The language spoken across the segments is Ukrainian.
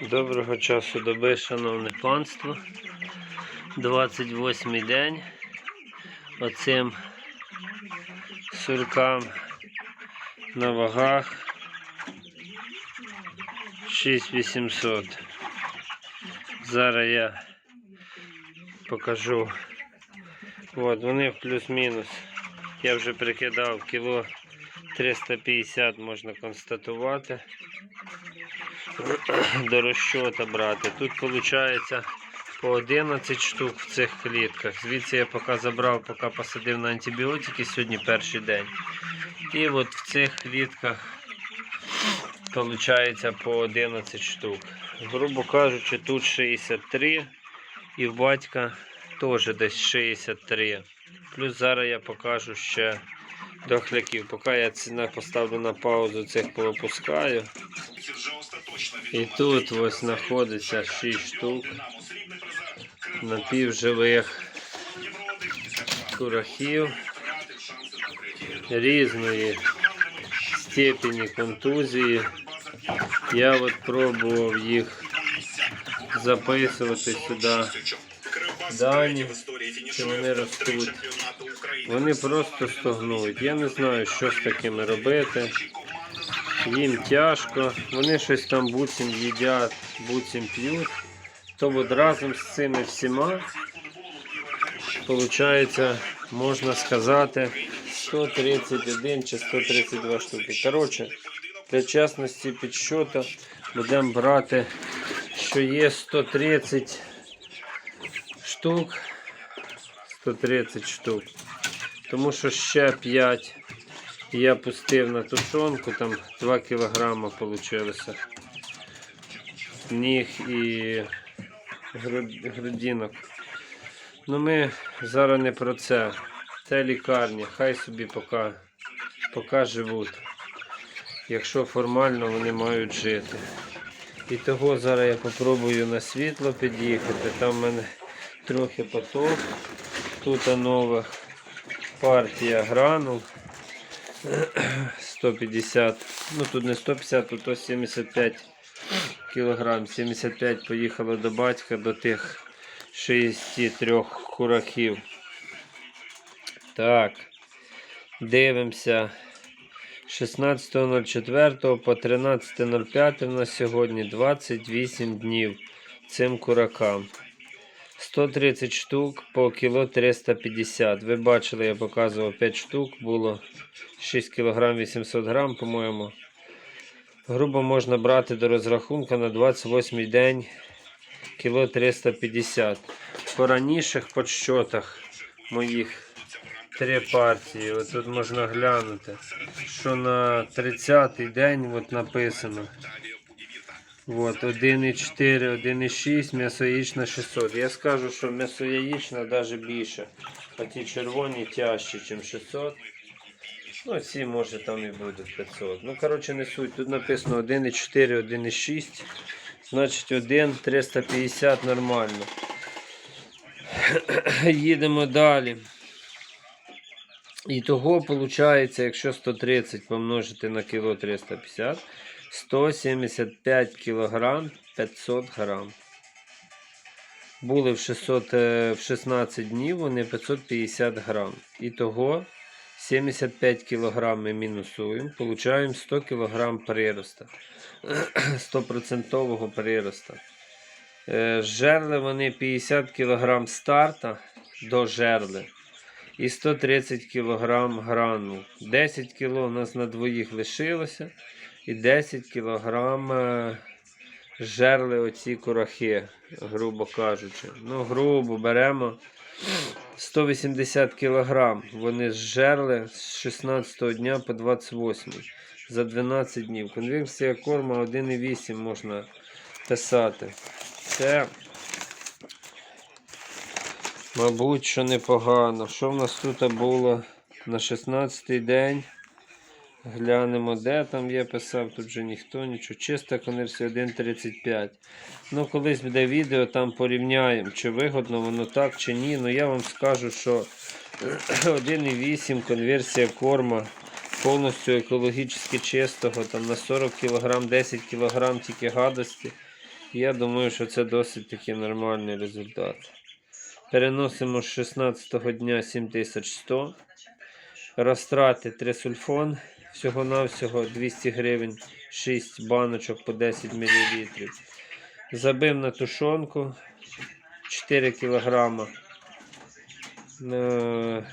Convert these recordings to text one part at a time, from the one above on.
Доброго часу доби, шановне панство. 28 день. Оцим суркам на вагах 6800. Зараз я покажу. От вони плюс-мінус. Я вже прикидав кіло 350 можна констатувати до розчота брати. Тут виходить по 11 штук в цих клітках. Звідси я поки забрав, поки посадив на антибіотики сьогодні перший день. І от в цих клітках виходить по 11 штук. Грубо кажучи, тут 63 і в батька теж десь 63. Плюс зараз я покажу ще дохляків. Поки я ціна поставлю на паузу, цих повипускаю. І тут ось знаходиться 6 штук напівживих курахів різної степені контузії. Я от пробував їх записувати сюди дані, чи вони ростуть. Вони просто стогнують. Я не знаю, що з такими робити. Їм тяжко, вони щось там буцім їдять, буцім п'ють. То от разом з цими всіма, виходить, можна сказати, 131 чи 132 штуки. Коротше, для чесності підсчету будемо брати, що є 130 штук. 130 штук. Тому що ще 5 я пустив на тушонку, там 2 кілограма вийшло. Ніг і груд- грудинок. Ну ми зараз не про це. Це лікарня, хай собі поки, поки живуть. Якщо формально вони мають жити. І того зараз я попробую на світло під'їхати. Там в мене трохи поток. Тут нових партія гранул. 150, ну тут не 150, тут ось 75 кілограм. 75 поїхало до батька до тих 63 курахів. Так, дивимося. 16.04 по 13.05 на сьогодні 28 днів цим куракам. 130 штук по кіло 350. Ви бачили, я показував 5 штук, було 6 кг 800 грам, по-моєму. Грубо можна брати до розрахунку на 28 день кіло 350. По раніших подсчетах моїх три партії. От тут можна глянути, що на 30-й день от написано. От, 1,4, 1,6, м'ясо яєчна 600. Я скажу, що м'ясо яєчна навіть більше. А ті червоні тяжчі, ніж 600. Ну, ці може там і буде 500. Ну, коротше, не суть. Тут написано 1,4, 1,6. Значить 1, 350 нормально. Їдемо далі. І того виходить, якщо 130 помножити на кіло 350, 175 кілограм 500 грам. Були в 600, е, в 16 днів, вони 550 грам. І того 75 кілограм ми мінусуємо, получаємо 100 кілограм прироста. 100% прироста. Е, Жерли вони 50 кілограм старта до жерли і 130 кг гранул. 10 кг у нас на двоїх лишилося. І 10 кг е, жерли оці курахи, грубо кажучи. Ну, грубо беремо 180 кг. Вони зжерли з 16 дня по 28 за 12 днів. Конвекція корма 1,8 можна писати. Це Мабуть, що непогано. Що в нас тут було на 16-й день? Глянемо, де там я писав, тут же ніхто нічого. Чиста конверсія 1.35. Ну, колись буде відео, там порівняємо, чи вигодно воно так, чи ні. Ну я вам скажу, що 1.8 конверсія корма повністю екологічно чистого, там на 40 кг, 10 кг тільки гадості. Я думаю, що це досить таки нормальний результат. Переносимо з 16 дня 7100. Розтрати трисульфон. Всього-навсього 200 гривень, 6 баночок по 10 мл. Забив на тушонку 4 кілограма. Е,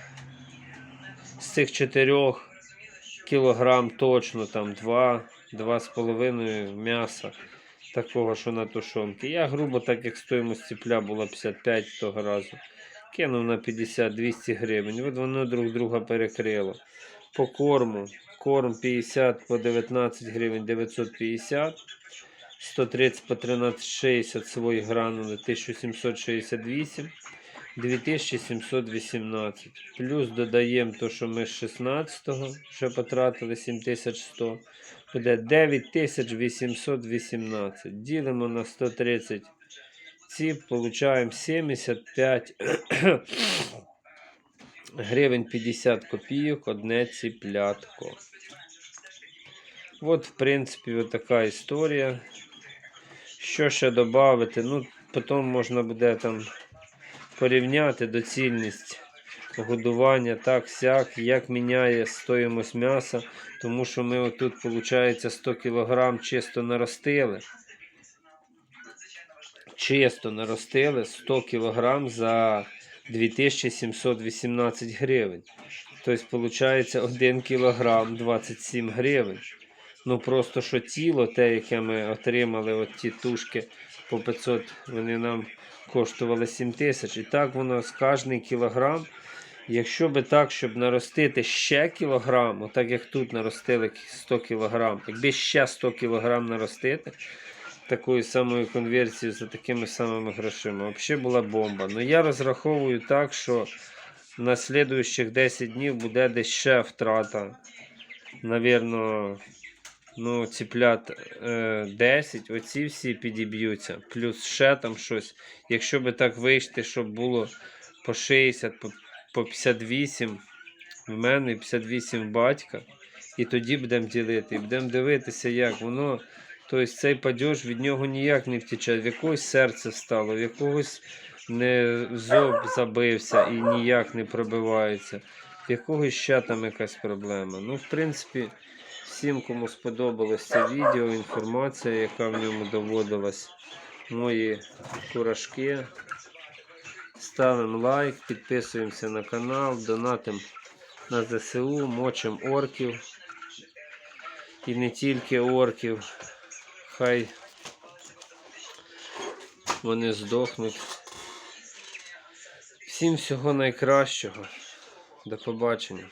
З цих 4 кілограм точно там 2, 2,5 м'яса такого, що на тушонки. Я грубо, так як стоїмость ціпля була 55 того разу, кинув на 50-200 гривень. От воно друг друга перекрило. По корму. Корм 50 по 19 гривень 950. 130 по 13,60 свої гранули 1768. 2718. Плюс додаємо то, що ми з 16-го ще потратили 7100. Буде 9818. Ділимо на 130 ціп, получаємо 75 гривень 50 копійок одне ціплятко. От, в принципі, така історія. Що ще додати? Ну, потім можна буде там порівняти доцільність годування так сяк, як міняє стоїмость м'яса, тому що ми отут, виходить, 100 кг чисто наростили. Чисто наростили 100 кг за 2718 гривень. Тобто, виходить, 1 кг 27 гривень. Ну просто що тіло, те, яке ми отримали, от ті тушки по 500, вони нам коштували 7 тисяч. І так воно з кожний кілограм. Якщо би так, щоб наростити ще кілограм, отак як тут наростили 100 кілограм, якби ще 100 кілограм наростити такою самою конверсією за такими самими грошима, взагалі була бомба. Ну я розраховую так, що на слідуючих 10 днів буде десь ще втрата. Навірно, ну, ціплят е, 10, оці всі підіб'ються, плюс ще там щось. Якщо би так вийшти, щоб було по 60, по, по 58 в мене і 58 в батька, і тоді будемо ділити, і будемо дивитися, як воно. Тобто цей падеж від нього ніяк не втіче. В якогось серце встало, в якогось не зоб забився і ніяк не пробивається, в якогось ще там якась проблема. Ну, в принципі. Всім, кому сподобалось це відео, інформація, яка в ньому доводилась, мої курашки. Ставимо лайк, підписуємося на канал, донатимо на ЗСУ, мочимо орків. І не тільки орків. Хай вони здохнуть. Всім всього найкращого. До побачення.